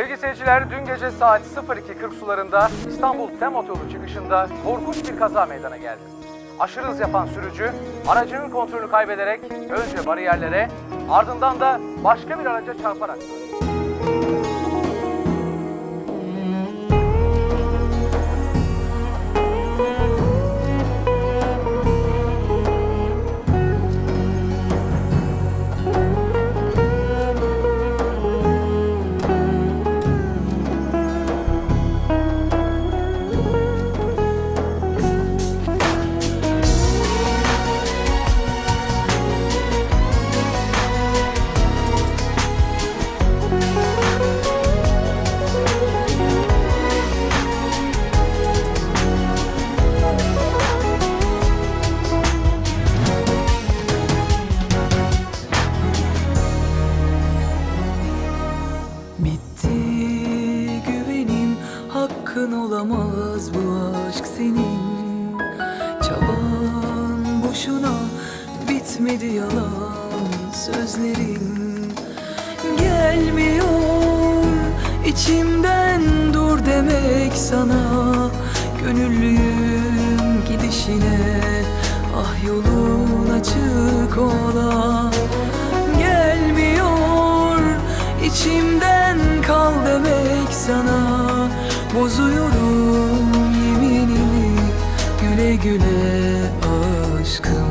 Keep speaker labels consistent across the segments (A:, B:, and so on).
A: İzleyiciler dün gece saat 02.40 sularında İstanbul Tem Otoyolu çıkışında korkunç bir kaza meydana geldi. Aşırı hız yapan sürücü aracının kontrolünü kaybederek önce bariyerlere ardından da başka bir araca çarparak
B: bitmedi yalan sözlerin Gelmiyor. İçimden dur demek sana Gönüllüyüm gidişine. Ah yolun açık ola Gelmiyor. İçimden kal demek sana Bozuyorum yeminimi. Güle güle aşkım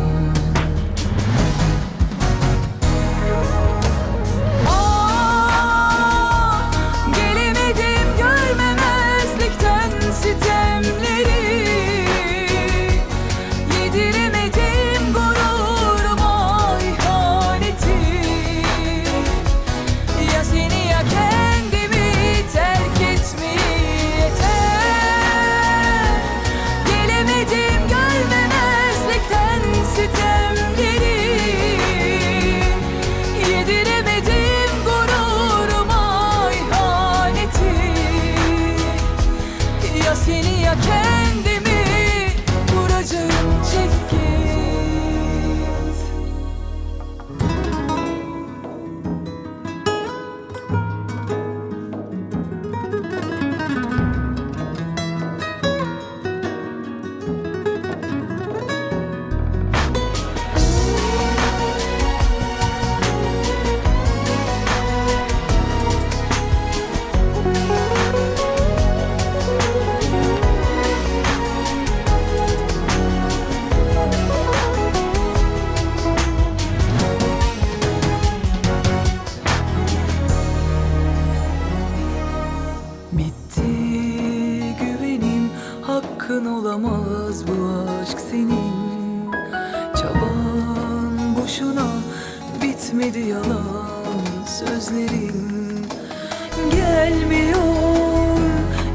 B: olamaz bu aşk senin. Çaban boşuna bitmedi yalan sözlerin. Gelmiyor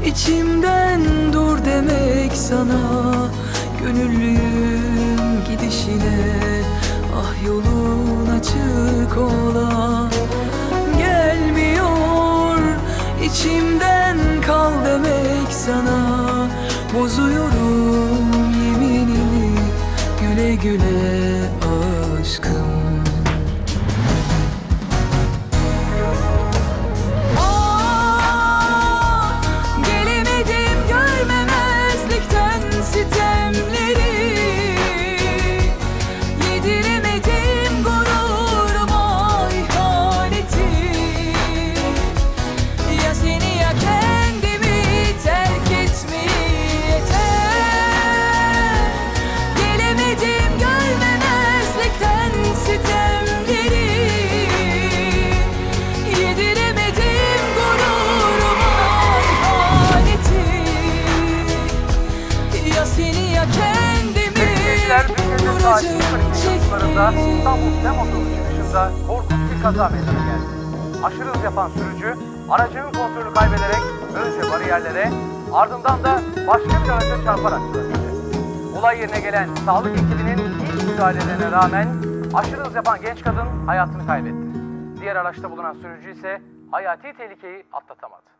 B: içimden dur demek sana. Gönüllüyüm gidişine ah yolun açık ola Gelmiyor içimden kal demek sana Bozuyorum yeminimi. Güle güle aşkım Ya seni ya kendimi vuracağım
A: 02.40 sularında
B: çek git.
A: İstanbul Tem Otoyolu çıkışında korkunç bir kaza meydana geldi. Aşırı hız yapan sürücü aracının kontrolünü kaybederek önce bariyerlere ardından da başka bir araca çarparak trafikte. Olay yerine gelen sağlık ekibinin ilk müdahalelerine rağmen aşırı hız yapan genç kadın hayatını kaybetti. Diğer araçta bulunan sürücü ise hayati tehlikeyi atlatamadı.